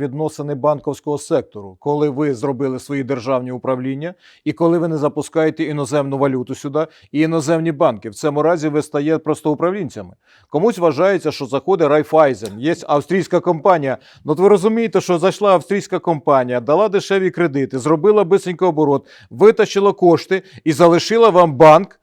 відносини банковського сектору, коли ви зробили свої державні управління і коли ви не запускаєте іноземну валюту сюди і іноземні банки. В цьому разі ви стає просто управлінцями. Комусь вважається, що заходить Райфайзен, є австрійська компанія. Ну, ви розумієте, що зайшла австрійська компанія, дала дешеві кредити, зробила бисенький оборот, витащила кошти і залишила вам банк.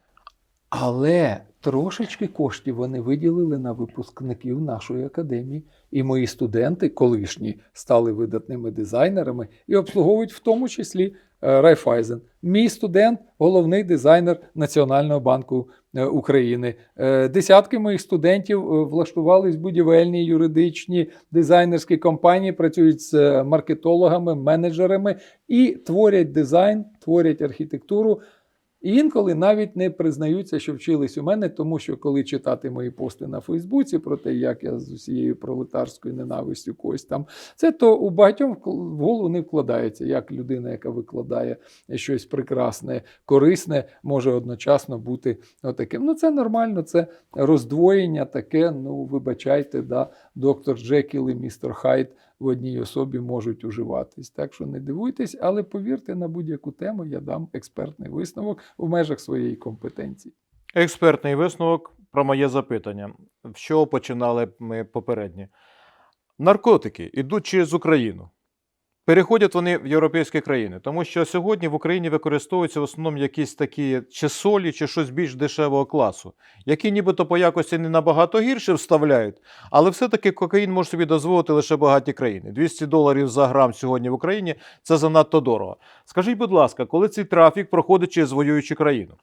Але трошечки коштів вони виділили на випускників нашої академії. І мої студенти, колишні, стали видатними дизайнерами і обслуговують в тому числі е, Райфайзен. Мій студент, головний дизайнер Національного банку е, України. Е, Десятки моїх студентів влаштувались в будівельні, юридичні, дизайнерські компанії, працюють з маркетологами, менеджерами і творять дизайн, творять архітектуру. І інколи навіть не признаються, що вчились у мене, тому що коли читати мої пости на Фейсбуці про те, як я з усією пролетарською ненавистю когось там, це то у багатьом в голову не вкладається, як людина, яка викладає щось прекрасне, корисне, може одночасно бути отаким. Ну, це нормально, це роздвоєння таке. Ну, вибачайте, да, доктор Джекіл і містер Хайд в одній особі можуть уживатись. Так що не дивуйтесь, але повірте, на будь-яку тему я дам експертний висновок в межах своєї компетенції. Експертний висновок про моє запитання. З чого починали ми попередні? Наркотики йдуть через Україну. Переходять вони в європейські країни, тому що сьогодні в Україні використовуються в основному якісь такі чи солі, чи щось більш дешевого класу, які нібито по якості не набагато гірше вставляють, але все-таки кокаїн може собі дозволити лише багаті країни. 200 доларів за грам сьогодні в Україні це занадто дорого. Скажіть, будь ласка, коли цей трафік проходить через воюючу країну?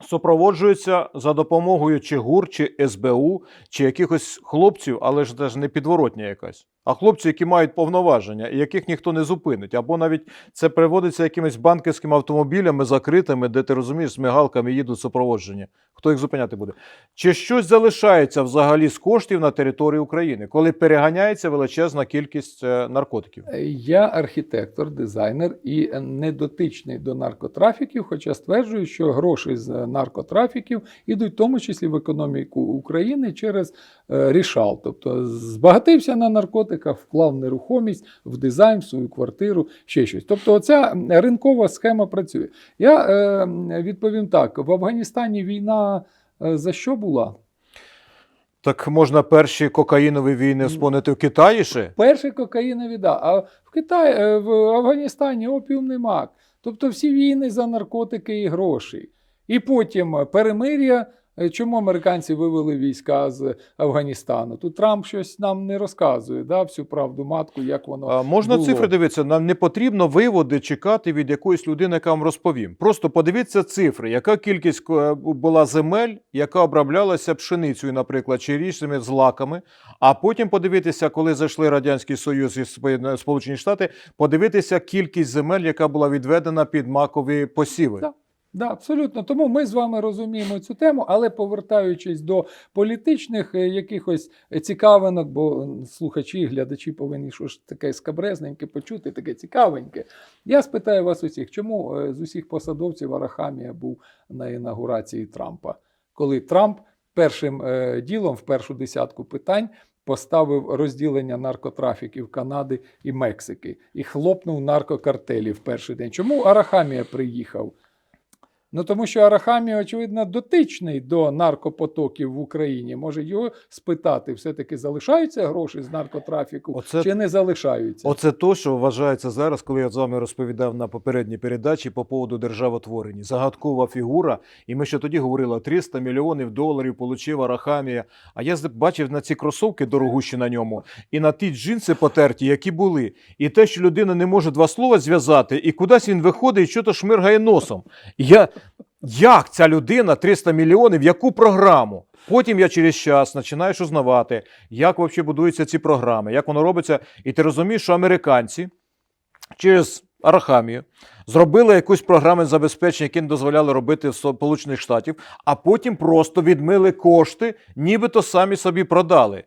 супроводжуються за допомогою чи ГУР, чи СБУ, чи якихось хлопців, але ж теж не підворотня якась, а хлопці, які мають повноваження і яких ніхто не зупинить. Або навіть це приводиться якимись банківськими автомобілями закритими, де ти розумієш, з мигалками їдуть супроводження. Хто їх зупиняти буде? Чи щось залишається взагалі з коштів на території України, коли переганяється величезна кількість е, наркотиків? Я архітектор, дизайнер і не дотичний до наркотрафіків, хоча стверджую, що гроші з наркотрафіків ідуть в тому числі в економіку України через е, рішал. Тобто збагатився на наркотиках, вклав в нерухомість, в дизайн, в свою квартиру, ще щось. Тобто, оця ринкова схема працює. Я е, відповім так: в Афганістані війна е, за що була? Так можна перші кокаїнові війни вспомнити в Китаї ще? Перший кокаїнові, да. А в Китаї, е, в Афганістані опіумний мак. Тобто всі війни за наркотики і гроші. І потім е, перемир'я. Е, Чому американці вивели війська з Афганістану? Тут Трамп щось нам не розказує, да, всю правду матку, як воно А, можна було. цифри дивитися. Нам не потрібно виводи чекати від якоїсь людини, яка вам розповім. Просто подивіться цифри, яка кількість е, була земель, яка оброблялася пшеницею, наприклад, чи річними злаками. А потім подивитися, коли зайшли Радянський Союз і Спо- Сполучені Штати, подивитися кількість земель, яка була відведена під макові посіви. Да. Да, абсолютно. Тому ми з вами розуміємо цю тему, але повертаючись до політичних е, якихось цікавинок, бо слухачі, глядачі повинні що ж таке скабрезненьке почути, таке цікавеньке. Я спитаю вас усіх, чому е, з усіх посадовців Арахамія був на інаугурації Трампа, коли Трамп першим е, ділом в першу десятку питань. Поставив розділення наркотрафіків Канади і Мексики і хлопнув наркокартелі в перший день. Чому Арахамія приїхав? Ну тому що Арахамія, очевидно, дотичний до наркопотоків в Україні. Може його спитати, все-таки залишаються гроші з наркотрафіку Оце- чи не залишаються? Оце то, що вважається зараз, коли я з вами розповідав на попередній передачі по поводу державотворення. Загадкова фігура, і ми ще тоді говорили, 300 мільйонів доларів получив Арахамія. А я бачив на ці кросовки дорогущі на ньому, і на ті джинси потерті, які були. І те, що людина не може два слова зв'язати, і кудись він виходить і що-то шмиргає носом. Я... Як ця людина 300 мільйонів, яку програму? Потім я через час починаєш узнавати, як взагалі будуються ці програми, як воно робиться. І ти розумієш, що американці через Арахамію зробили якусь програму забезпечення, які не дозволяли робити в Сполучених Штатів, а потім просто відмили кошти, нібито самі собі продали.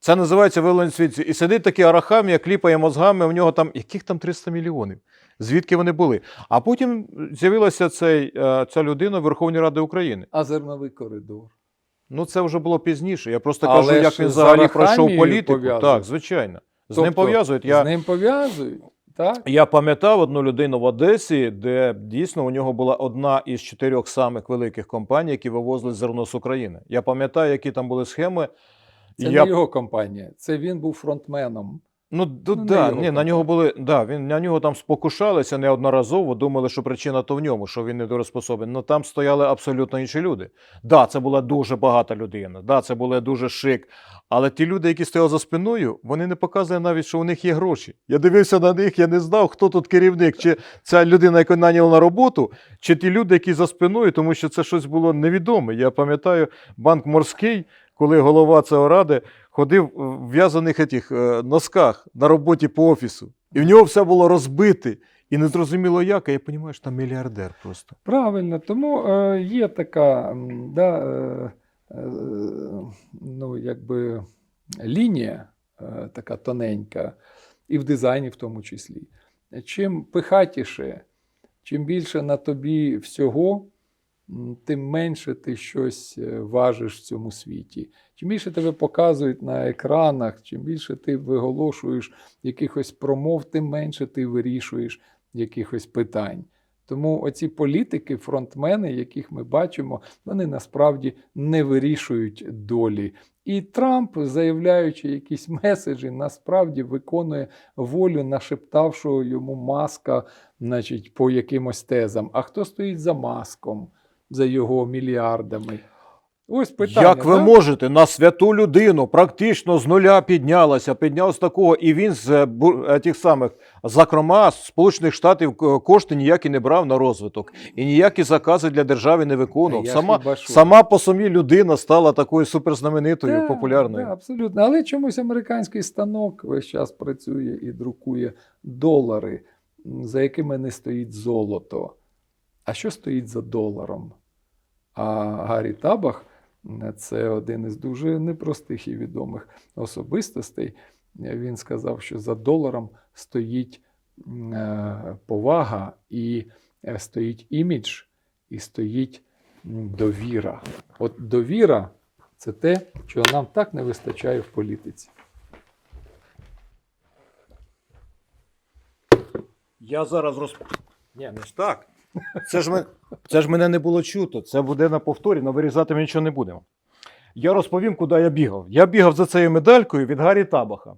Це називається виявлення свідці. І сидить такий Арахамія, кліпає мозгами, у нього там яких там 300 мільйонів. Звідки вони були? А потім з'явилася цей, е, ця людина в Верховній Раді України. А зерновий коридор. Ну, це вже було пізніше. Я просто Але кажу, як він взагалі пройшов політику. пов'язано. Так, звичайно. З ним Тобто, пов'язують. Я, З ним пов'язують. Так? я пам'ятав одну людину в Одесі, де дійсно у нього була одна із чотирьох самих великих компаній, які вивозили зерно з України. Я пам'ятаю, які там були схеми. Це я... не його компанія, це він був фронтменом. Ну, не да, його ні, на нього були, да, він, на нього там спокушалися неодноразово, думали, що причина то в ньому, що він недорозпособлений. Ну там стояли абсолютно інші люди. Да, це була дуже багата людина, да, це була дуже шик. Але ті люди, які стояли за спиною, вони не показували навіть, що у них є гроші. Я дивився на них, я не знав, хто тут керівник, чи ця людина, яку наняла на роботу, чи ті люди, які за спиною, тому що це щось було невідоме. Я пам'ятаю, банк морський, коли голова цього ради ходив в в'язаних етіх, е, носках на роботі по офісу. І в нього все було розбите. І не зрозуміло як, а я розумію, що там мільярдер просто. Правильно, тому е, є така да, е, е, ну, якби лінія, е, така тоненька, і в дизайні в тому числі. Чим пихатіше, чим більше на тобі всього, тим менше ти щось е, важиш в цьому світі. Чим більше тебе показують на екранах, чим більше ти виголошуєш якихось промов, тим менше ти вирішуєш якихось питань. Тому оці політики, фронтмени, яких ми бачимо, вони насправді не вирішують долі. І Трамп, заявляючи якісь меседжі, насправді виконує волю нашептавшого йому маска, значить, по якимось тезам. А хто стоїть за маском, за його мільярдами? Ось питання. як ви да? можете на святу людину практично з нуля піднялася, підняв з такого, і він з е, е, тих самих, зокрема, з Сполучених Штатів е, кошти ніякі не брав на розвиток, і ніякі закази для держави не виконував. Я Сама, сама по собі людина стала такою суперзнаменитою, Так, популярною. так, абсолютно. Але чомусь американський станок весь час працює і друкує долари, за якими не стоїть золото. А що стоїть за доларом? А Гаррі Табах це один із дуже непростих і відомих особистостей. Він сказав, що за доларом стоїть е, повага, і е, стоїть імідж, і стоїть довіра. От довіра це те, чого нам так не вистачає в політиці. Я зараз роз... Ні, не ж так. Це ж, мен... це ж мене не було чуто. Це буде на повторі, але вирізати ми нічого не будемо. Я розповім, куди я бігав. Я бігав за цією медалькою від Гаррі Табаха.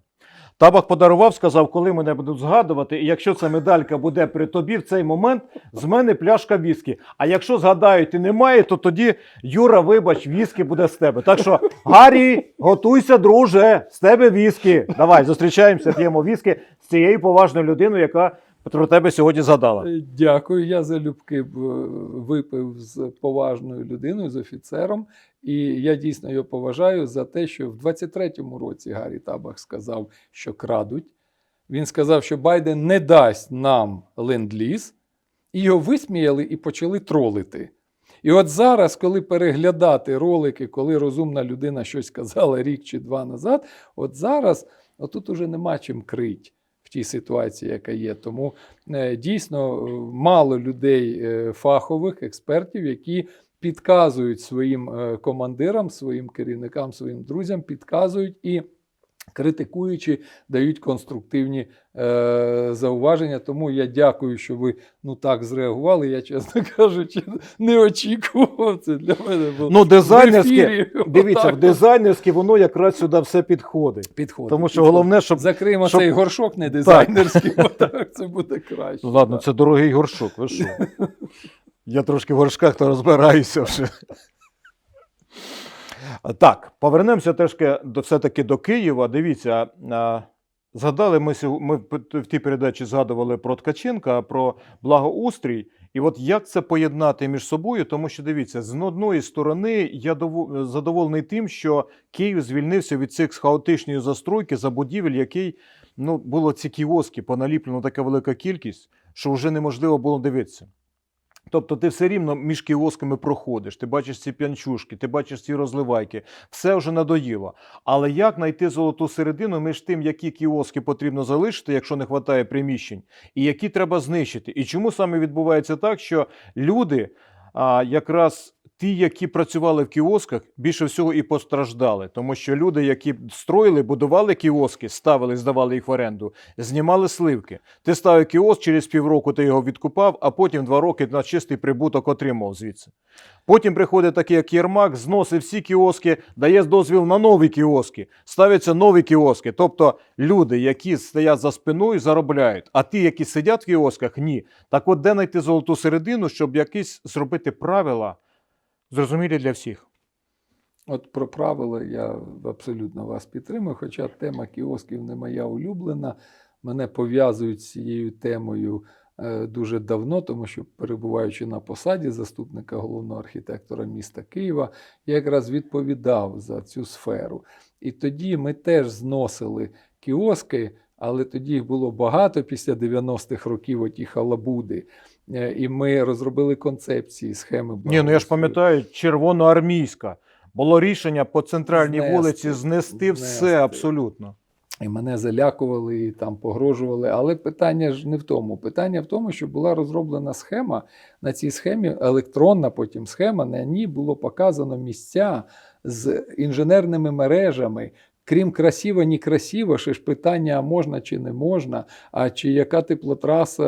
Табах подарував, сказав, коли мене будуть згадувати, і якщо ця медалька буде при тобі в цей момент, з мене пляшка віскі. А якщо згадають і немає, то тоді Юра, вибач, віскі буде з тебе. Так що, Гаррі, готуйся, друже, з тебе віскі. Давай, зустрічаємося, п'ємо віскі з цією поважною людиною, яка про тебе сьогодні згадала. Е, Дякую. Я залюбки е, випив з поважною людиною, з офіцером. І я дійсно його поважаю за те, що в 23-му році Гаррі Табах сказав, що крадуть. Він сказав, що Байден не дасть нам ленд-ліз, і його висміяли і почали тролити. І от зараз, коли переглядати ролики, коли розумна людина щось казала рік чи два назад, от зараз отут уже нема чим крить тій ситуації, яка є. Тому е, дійсно е, мало людей е, фахових, експертів, які підказують своїм командирам, своїм керівникам, своїм друзям, підказують і. Критикуючи, дають конструктивні е, зауваження. Тому я дякую, що ви ну так зреагували. Я, чесно кажучи, не очікував. Це для мене було Ну, в ефірі. дивіться, Отак в дизайнерське воно якраз сюди все підходить. підходить. Тому що підходить. головне, щоб. закриємо щоб- цей горшок не дизайнерський, бо так це буде краще. Ну, ладно, Так. це дорогий горшок, ви що? Я трошки в горшках то розбираюся вже. Так, повернемося трошки до, все-таки до Києва. Дивіться, згадали ми, ми в- тій передачі згадували про Ткаченка, про благоустрій. І от як це поєднати між собою? Тому що дивіться, з одної сторони я задоволений тим, що Київ звільнився від цих хаотичної застройки забудівель, який ну, було ці кіоски, поналіплено така велика кількість, що вже неможливо було дивитися. Тобто ти все рівно між кіосками проходиш, ти бачиш ці п'янчушки, ти бачиш ці розливайки, все вже надоїло. Але як знайти золоту середину між тим, які кіоски потрібно залишити, якщо не вистачає приміщень, і які треба знищити? І чому саме відбувається так, що люди а, якраз ті, які працювали в кіосках, більше всього і постраждали, тому що люди, які строїли, будували кіоски, ставили, здавали їх в оренду, знімали сливки. Ти ставив кіоск, через півроку ти його відкупав, а потім два роки на чистий прибуток отримав звідси. Потім приходить такий, як Єрмак, зносить всі кіоски, дає дозвіл на нові кіоски, ставляться нові кіоски. Тобто люди, які стоять за спиною, заробляють, а ті, які сидять в кіосках, ні. Так от де знайти золоту середину, щоб якісь зробити правила, зрозумілі для всіх. От про правила я абсолютно вас підтримую, хоча тема кіосків не моя улюблена. Мене пов'язують з цією темою е, дуже давно, тому що перебуваючи на посаді заступника головного архітектора міста Києва, я якраз відповідав за цю сферу. І тоді ми теж зносили кіоски, але тоді їх було багато після 90-х років, оті халабуди. Е, І ми розробили концепції, схеми. Ні, ну я ж пам'ятаю, червоноармійська. Було рішення по центральній Знести, вулиці знести все абсолютно. І мене залякували і там погрожували. Але питання ж не в тому. Питання в тому, що була розроблена схема. На цій схемі електронна потім схема, на ній було показано місця з інженерними мережами. Крім красиво, не красиво, ще ж питання, а можна чи не можна, а чи яка теплотраса,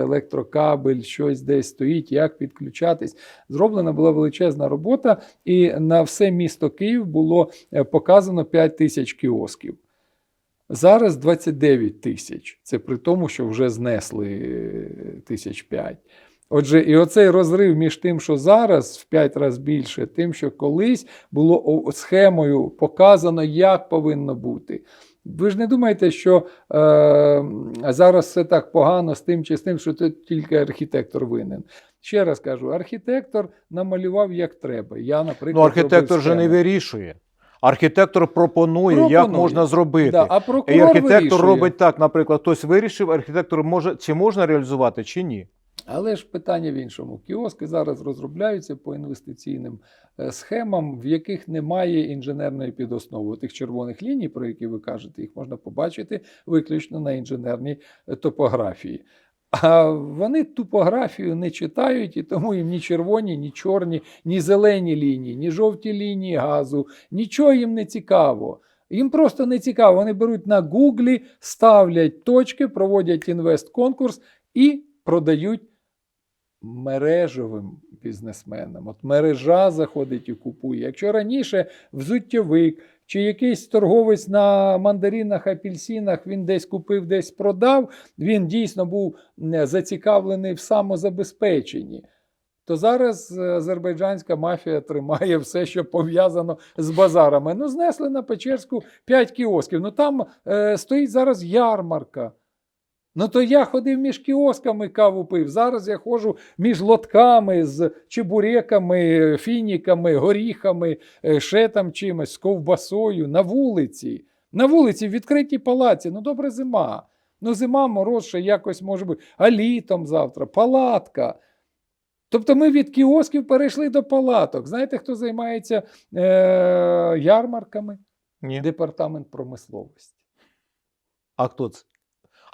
електрокабель, щось десь стоїть, як підключатись. Зроблена була величезна робота, і на все місто Київ було е, показано 5 тисяч кіосків. Зараз 29 тисяч. Це при тому, що вже знесли е, тисяч п'ять. Отже, і оцей розрив між тим, що зараз в 5 разів більше, тим, що колись було схемою показано, як повинно бути. Ви ж не думаєте, що е, зараз все так погано з тим чи з тим, що це тільки архітектор винен. Ще раз кажу, архітектор намалював як треба. Я, наприклад, Ну, архітектор робив же не вирішує. Архітектор пропонує, як можна зробити. Да, а прокурор І архітектор вирішує. робить так, наприклад, хтось вирішив, архітектор може чи можна реалізувати, чи ні. Але ж питання в іншому. Кіоски зараз розробляються по інвестиційним е, схемам, в яких немає інженерної підоснови. Тих червоних ліній, про які ви кажете, їх можна побачити виключно на інженерній е, топографії. А вони топографію не читають, і тому їм ні червоні, ні чорні, ні зелені лінії, ні жовті лінії газу, нічого їм не цікаво. Їм просто не цікаво. Вони беруть на Гуглі, ставлять точки, проводять інвест-конкурс і продають мережевим бізнесменам. От мережа заходить і купує. Якщо раніше взуттєвик чи якийсь торговець на мандаринах, апельсинах він десь купив, десь продав, він дійсно був зацікавлений в самозабезпеченні. То зараз е, азербайджанська мафія тримає все, що пов'язано з базарами. Ну, знесли на Печерську 5 кіосків. Ну там е, стоїть зараз ярмарка. Ну то я ходив між кіосками каву пив. Зараз я ходжу між лотками з чебуреками, фініками, горіхами, е, ще там чимось, з ковбасою на вулиці. На вулиці в відкритій палаці. Ну добре, зима. Ну, зима, мороз ще якось може бути. А літом завтра, палатка. Тобто ми від кіосків перейшли до палаток. Знаєте, хто займається е- ярмарками? Ні. Департамент промисловості. А хто це?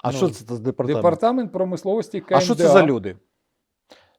А Ну, що це за департамент? Департамент промисловості КМДА. А що це за люди?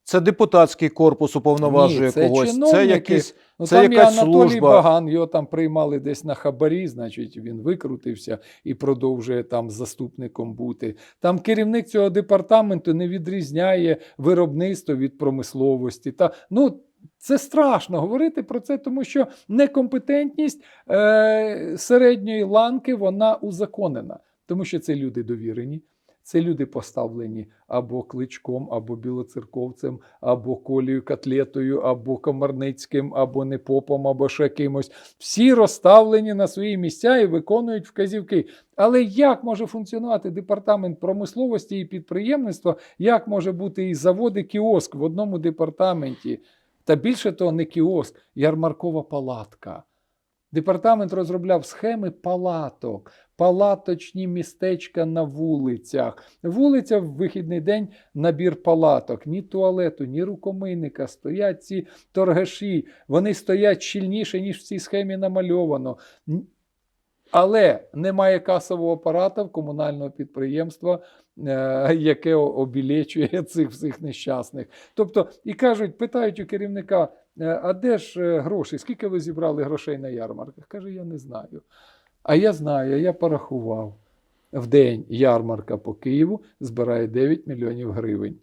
Це депутатський корпус уповноважує Ні, це когось. чиновники. Це якісь. Ну, Це там і Анатолій служба. Баган, його там приймали десь на хабарі, значить, він викрутився і продовжує там заступником бути. Там керівник цього департаменту не відрізняє виробництво від промисловості. Та, ну, це страшно говорити про це, тому що некомпетентність е, середньої ланки вона узаконена, тому що це люди довірені. Це люди поставлені або кличком, або білоцерковцем, або колею котлетою, або комарницьким, або непопом, або ще кимось. Всі розставлені на свої місця і виконують вказівки. Але як може функціонувати департамент промисловості і підприємництва? Як може бути і завод, і кіоск в одному департаменті? Та більше того, не кіоск, ярмаркова палатка. Департамент розробляв схеми палаток, палаточні містечка на вулицях. Вулиця в вихідний день набір палаток, ні туалету, ні рукомийника. Стоять ці торгаші, вони стоять щільніше, ніж в цій схемі намальовано. Але немає касового апарата в комунального підприємства е, яке обілечує цих всіх нещасних. Тобто, і кажуть, питають у керівника, «Е, а де ж е, гроші? Скільки ви зібрали грошей на ярмарках? Каже, я не знаю. А я знаю, я порахував. В день ярмарка по Києву збирає 9 мільйонів гривень.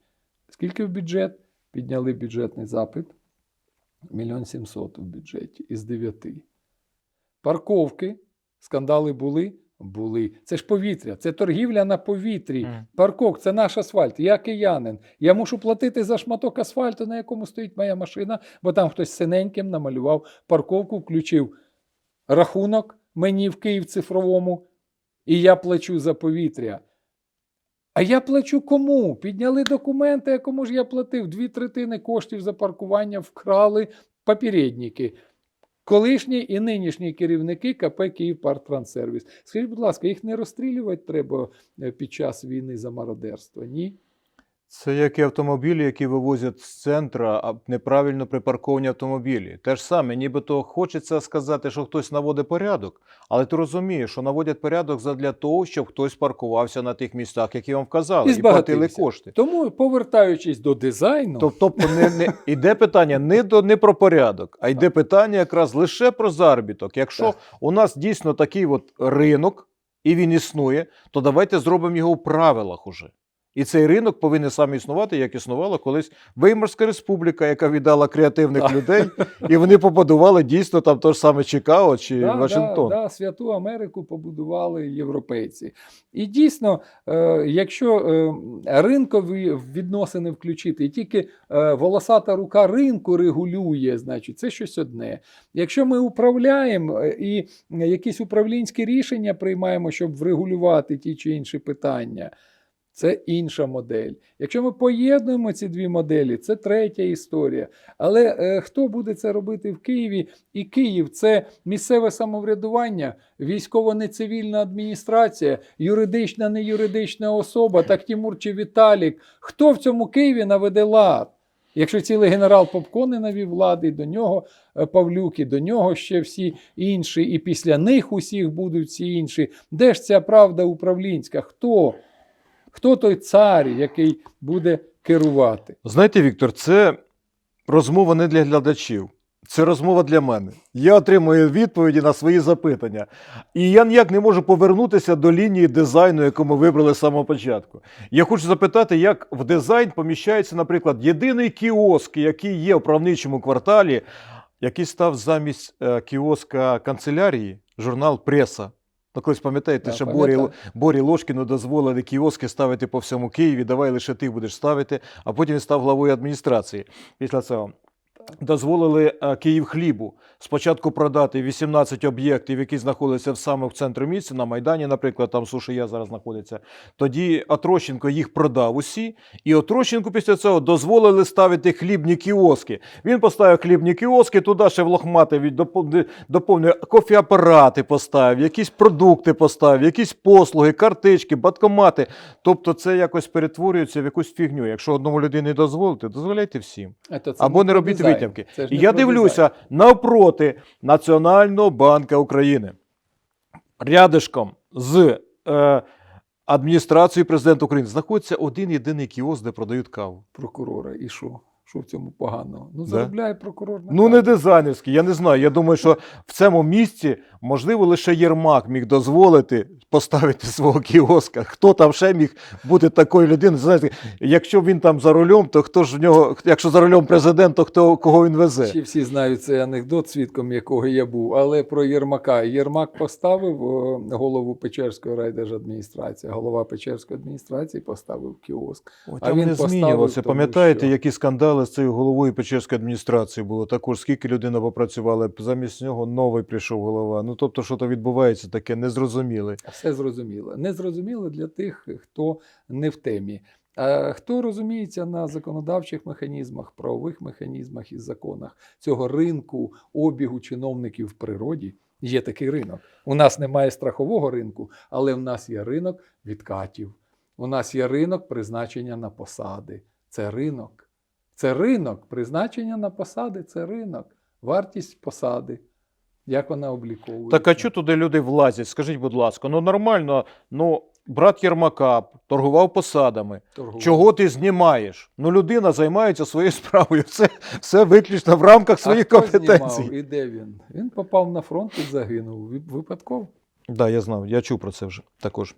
Скільки в бюджет? Підняли бюджетний запит. Мільйон сімсот в бюджеті із 9. Парковки, скандали були? Були. Це ж повітря, це торгівля на повітрі. Мгм. Паркок це наш асфальт. Я киянин. Я мушу платити за шматок асфальту, на якому стоїть моя машина, бо там хтось синеньким намалював парковку, включив рахунок мені в Київ цифровому, і я плачу за повітря. А я плачу кому? Підняли документи, а кому ж я платив? Дві третини коштів за паркування вкрали попередники. Колишні і нинішні керівники КП «Київпарктранссервіс». Скажіть, будь ласка, їх не розстрілювати треба е, під час війни за мародерство? Ні? Це як і автомобілі, які вивозять з центра, а неправильно припарковані автомобілі. Те ж саме, нібито хочеться сказати, що хтось наводить порядок, але ти розумієш, що наводять порядок задля того, щоб хтось паркувався на тих місцях, які вам вказали, І і, платили кошти. Тому, повертаючись до дизайну, Тоб- Тобто не, не іде питання не до не про порядок, а йде питання якраз лише про заробіток. Якщо Так. у нас дійсно такий от ринок, і він існує, то давайте зробимо його в правилах уже. І цей ринок повинен сам існувати, як існувала колись Веймарська республіка, яка віддала креативних Так. людей, і вони побудували дійсно там те ж саме Чикаго чи Да, Вашингтон. Да, да, святу Америку побудували європейці. І дійсно, е, якщо е, ринкові відносини включити, і тільки е, волосата рука ринку регулює, значить, це щось одне. Якщо ми управляємо і якісь управлінські рішення приймаємо, щоб врегулювати ті чи інші питання. Це інша модель. Якщо ми поєднуємо ці дві моделі, це третя історія. Але е, хто буде це робити в Києві? І Київ це місцеве самоврядування, військово-нецивільна адміністрація, юридична, неюридична особа, так Тімур чи Віталік. Хто в цьому Києві наведе лад? Якщо цілий генерал Попко не навів влади, до нього е, Павлюк, і до нього ще всі інші, і після них усіх будуть всі інші. Де ж ця правда управлінська? Хто? Хто той цар, який буде керувати? Знаєте, Віктор, це розмова не для глядачів. Це розмова для мене. Я отримую відповіді на свої запитання. І я ніяк не можу повернутися до лінії дизайну, яку ми вибрали з самого початку. Я хочу запитати, як в дизайн поміщається, наприклад, єдиний кіоск, який є в правничому кварталі, який став замість е, кіоска канцелярії, журнал Преса. Ну, колись пам'ятаєте, що Борі. Борі Ложкіну дозволили кіоски ставити по всьому Києві, давай лише ти будеш ставити, а потім він став главою адміністрації після цього. Дозволили е, Київхлібу спочатку продати 18 об'єктів, які знаходяться в саме в центрі місця, на Майдані, наприклад, там Сушия зараз знаходиться. Тоді Отрощенко їх продав усі, і Отрощенку після цього дозволили ставити хлібні кіоски. Він поставив хлібні кіоски, туди ще в допов- доповнює кофеапарати поставив, якісь продукти поставив, якісь послуги, картички, банкомати. Тобто це якось перетворюється в якусь фігню. Якщо одному людині дозволити, дозволяйте всім. Або не робіть. Витівки. І я дивлюся навпроти Національного банка України. Рядишком з е, адміністрацією президента України знаходиться один єдиний кіоск, де продають каву. прокурора. І що? Що в цьому поганого? Ну, Да. заробляє прокурор. на Ну, не дизайнерський, я не знаю. Я думаю, що в цьому місці, можливо, лише Єрмак міг дозволити поставити свого кіоска. Хто там ще міг бути такою людиною? Знаєте, якщо він там за рулем, то хто ж в нього, якщо за рулем президент, то хто кого він везе? Чи всі знають цей анекдот, свідком якого я був, але про Єрмака. Єрмак поставив голову Печерської райдержадміністрації, голова Печерської адміністрації поставив кіоск. Ой, А він не поставив, змінювався. Пам'ятаєте, що- які скандали з цією головою Печерської адміністрації було? Також скільки людина попрацювала, замість нього новий прийшов голова. Ну тобто, що то відбувається таке незрозуміле. Все зрозуміло. Не зрозуміло для тих, хто не в темі. Хто розуміється на законодавчих механізмах, правових механізмах і законах цього ринку обігу чиновників в природі? Є такий ринок. У нас немає страхового ринку, але в нас є ринок відкатів. У нас є ринок призначення на посади. Це ринок. Це ринок. Призначення на посади це ринок. Вартість посади. Як вона обліковується? Так а чого туди люди влазять? Скажіть, будь ласка, ну нормально, ну брат Єрмака, торгував посадами. торгували. Чого ти знімаєш? Ну, людина займається своєю справою. Це все виключно в рамках своїх а хто компетенцій. Знімав? І де він? Він попав на фронт і загинув. Випадково. Так, да, я знав, я чув про це вже також.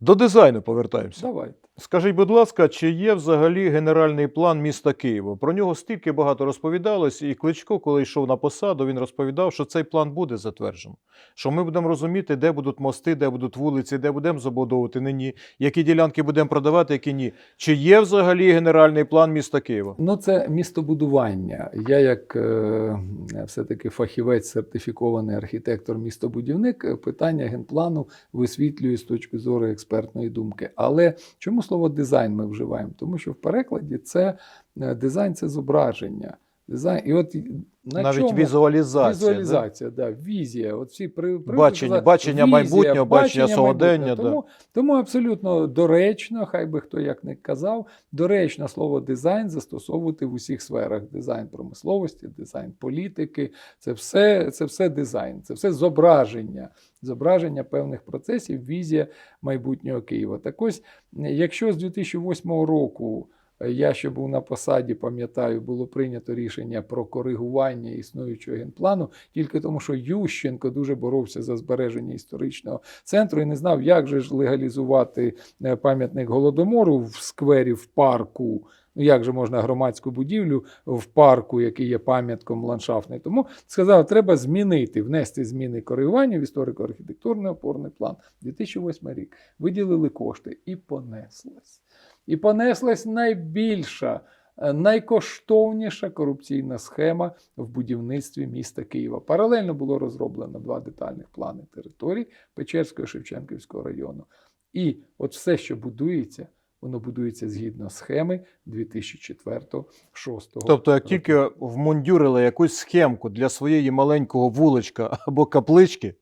До дизайну повертаємося. Давайте. Скажіть, будь ласка, чи є взагалі генеральний план міста Києва? Про нього стільки багато розповідалось, і Кличко, коли йшов на посаду, він розповідав, що цей план буде затверджений. Що ми будемо розуміти, де будуть мости, де будуть вулиці, де будемо забудовувати, нині, які ділянки будемо продавати, які ні. Чи є взагалі генеральний план міста Києва? Ну, це містобудування. Я, як е, все-таки фахівець, сертифікований архітектор-містобудівник, е, питання генплану висвітлюю з точки зору експертної думки. Але чому слово дизайн ми вживаємо? Тому що в перекладі це е, дизайн це зображення. Дизайн, і от на Навіть чому? візуалізація. Візуалізація, да? візія. От всі при, привикли Бачення- казати, бачення майбутнього, бачення сьогодення, да. Тому, тому абсолютно доречно, хай би хто як не казав, доречно слово дизайн застосовувати в усіх сферах: дизайн промисловості, дизайн політики. Це все, це все дизайн, це все зображення, зображення певних процесів, візія майбутнього Києва. Так ось, якщо з 2008 року. Я ще був на посаді, пам'ятаю, було прийнято рішення про коригування існуючого генплану, тільки тому, що Ющенко дуже боровся за збереження історичного центру і не знав, як же ж легалізувати е, пам'ятник голодомору в сквері в парку. Ну, як же можна громадську будівлю в парку, який є пам'ятком ландшафтний? Тому сказав, треба змінити, внести зміни коригування в історико-архітектурний опорний план. 2008 рік виділили кошти і понеслось. І понеслась найбільша, е, найкоштовніша корупційна схема в будівництві міста Києва. Паралельно було розроблено два детальних плани територій Печерського і Шевченківського району. І от все, що будується, воно будується згідно схеми 2004-2006 Тобто, як тільки вмундюрили якусь схемку для своєї маленького вуличка або каплички,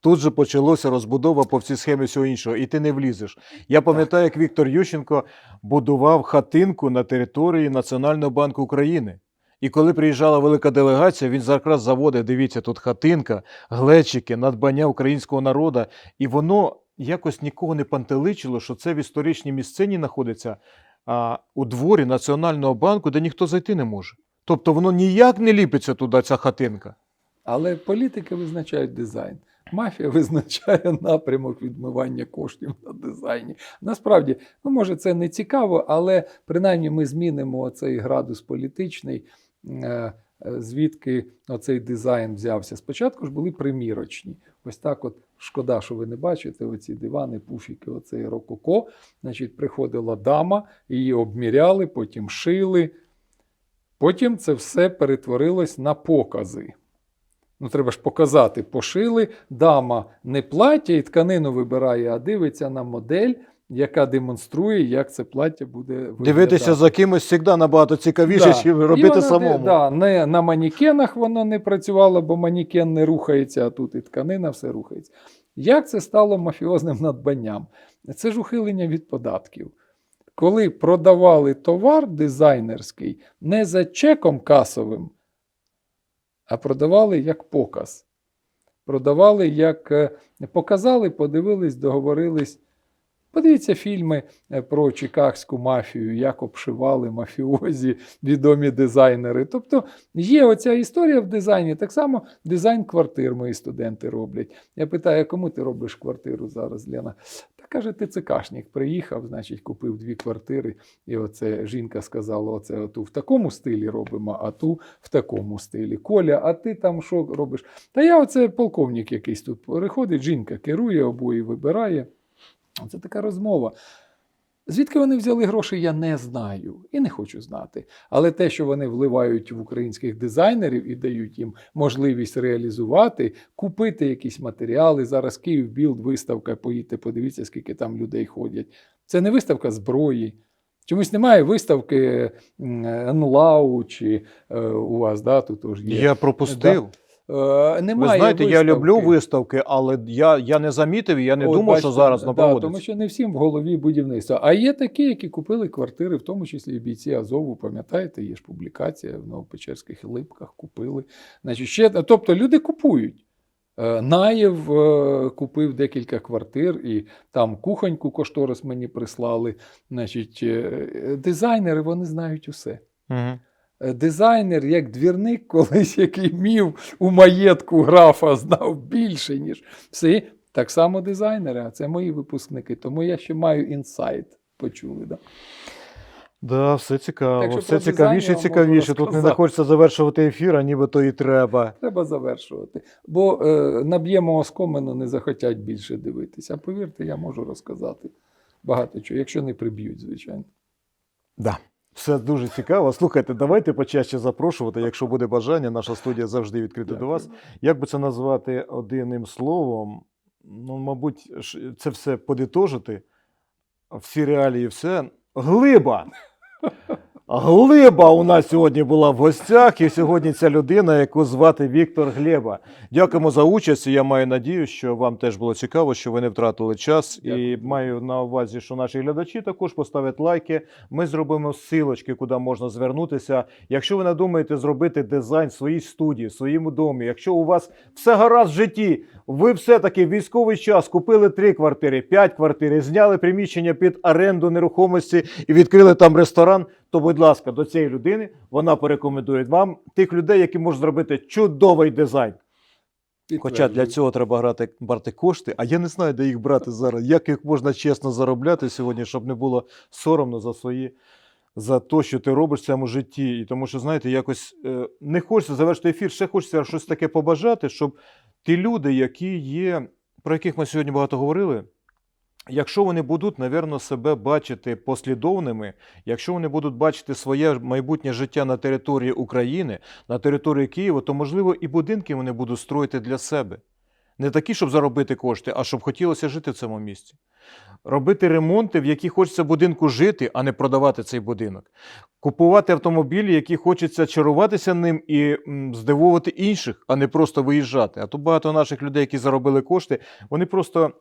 тут же почалося розбудова по всій схемі всього іншого, і ти не влізеш. Я пам'ятаю, як Віктор Ющенко будував хатинку на території Національного банку України. І коли приїжджала велика делегація, він якраз заводив, дивіться, тут хатинка, глечики, надбання українського народу. І воно якось нікого не пантеличило, що це в історичній місцині знаходиться а, у дворі Національного банку, де ніхто зайти не може. Тобто воно ніяк не ліпиться туди, ця хатинка. Але політики визначають дизайн. Мафія визначає напрямок відмивання коштів на дизайні. Насправді, ну може, це не цікаво, але принаймні ми змінимо цей градус політичний, е, звідки оцей дизайн взявся. Спочатку ж були примірочні. Ось так, от шкода, що ви не бачите оці дивани, пуфіки, оцей рококо. Значить, приходила дама, її обміряли, потім шили. Потім це все перетворилось на покази. Ну, треба ж показати, пошили. Дама не плаття і тканину вибирає, а дивиться на модель, яка демонструє, як це плаття буде виглядати. Дивитися за кимось завжди набагато цікавіше, Да. чим робити воно, самому. Да, не, на манікенах воно не працювало, бо манікен не рухається, а тут і тканина все рухається. Як це стало мафіозним надбанням? Це ж ухилення від податків. Коли продавали товар дизайнерський не за чеком касовим, а продавали як показ. Продавали як е, показали, подивились, договорились. Подивіться фільми е, про чикагську мафію, як обшивали мафіозі, відомі дизайнери. Тобто є оця історія в дизайні. Так само дизайн квартир мої студенти роблять. Я питаю, кому ти робиш квартиру зараз, Лена? Та каже, ти цикашник приїхав, значить, купив дві квартири. І оце жінка сказала: оце оту в такому стилі робимо, а ту в такому стилі. Коля, а ти там що робиш? Та я оце полковник якийсь тут приходить, жінка керує, обої вибирає. Це така розмова. Звідки вони взяли гроші, я не знаю і не хочу знати. Але те, що вони вливають в українських дизайнерів і дають їм можливість реалізувати, купити якісь матеріали. Зараз Київ Білд виставка, поїдьте, подивіться, скільки там людей ходять. Це не виставка зброї. Чомусь немає виставки НЛАУ чи е, у вас, да, тут є. Я пропустив. Е, Ви немає знаєте, я люблю виставки. виставки, але я, я не замітив, і я не От думав, що зараз да, не Тому що не всім в голові будівництво. А є такі, які купили квартири, в тому числі і бійці Азову. Пам'ятаєте, є ж публікація в Новопечерських липках купили. Значить, ще, тобто люди купують. Е, Наєв е, купив декілька квартир, і там кухоньку кошторис мені прислали. Значить, дизайнери вони знають усе. Угу. Е, Дизайнер, як двірник, колись який мів у маєтку графа, знав більше, ніж всі. Так само дизайнери, а це мої випускники. Тому я ще маю інсайт. Почули, да? Да, все цікаво, Так все цікавіше і цікавіше. Тут не розказати. хочеться завершувати ефір, а ніби то і треба. Треба завершувати. Бо е, наб'ємо оскомину, не захотять більше дивитися. А повірте, я можу розказати багато чого, якщо не приб'ють, звичайно. Да. Все дуже цікаво. Слухайте, давайте почаще запрошувати. Якщо буде бажання, наша студія завжди відкрита до вас. Як би це назвати одним словом? Ну, мабуть, це все подитожити. Всі реалії, все. Глиба. Глиба у нас сьогодні була в гостях, і сьогодні ця людина, яку звати Віктор Глеба. Дякуємо за участь. і Я маю надію, що вам теж було цікаво, що ви не втратили час. І маю на увазі, що наші глядачі також поставлять лайки. Ми зробимо силочки, куди можна звернутися. Якщо ви надумаєте зробити дизайн в своїй студії, в своєму домі, якщо у вас все гаразд в житті, ви все-таки в військовий час купили три квартири, п'ять квартир, зняли приміщення під оренду нерухомості і відкрили там ресторан, то, будь ласка, до цієї людини вона порекомендує вам тих людей, які можуть зробити чудовий дизайн. Хоча для цього треба брати, брати кошти, а я не знаю, де їх брати зараз. Як їх можна чесно заробляти сьогодні, щоб не було соромно за свої. За те, що ти робиш в цьому житті. І тому що, знаєте, якось е, не хочеться завершити ефір, ще хочеться щось таке побажати, щоб ті люди, які є, про яких ми сьогодні багато говорили, якщо вони будуть, напевно, себе бачити послідовними, якщо вони будуть бачити своє майбутнє життя на території України, на території Києва, то, можливо, і будинки вони будуть строїти для себе. Не такі, щоб заробити кошти, а щоб хотілося жити в цьому місці. Робити ремонти, в які хочеться будинку жити, а не продавати цей будинок. Купувати автомобілі, які хочеться чаруватися ним і здивувати інших, а не просто виїжджати. А тут багато наших людей, які заробили кошти, вони просто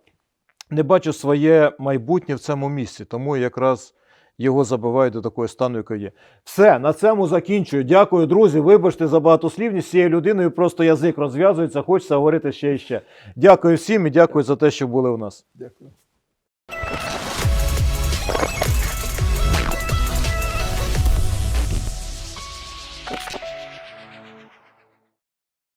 не бачу своє майбутнє в цьому місці. Тому якраз його забиваю до такого стану, який є. Все, на цьому закінчую. Дякую, друзі. Вибачте за багатослівність цією людиною. Просто язик розв'язується, хочеться говорити ще і ще. Дякую всім і дякую за те, що були у нас. Дякую.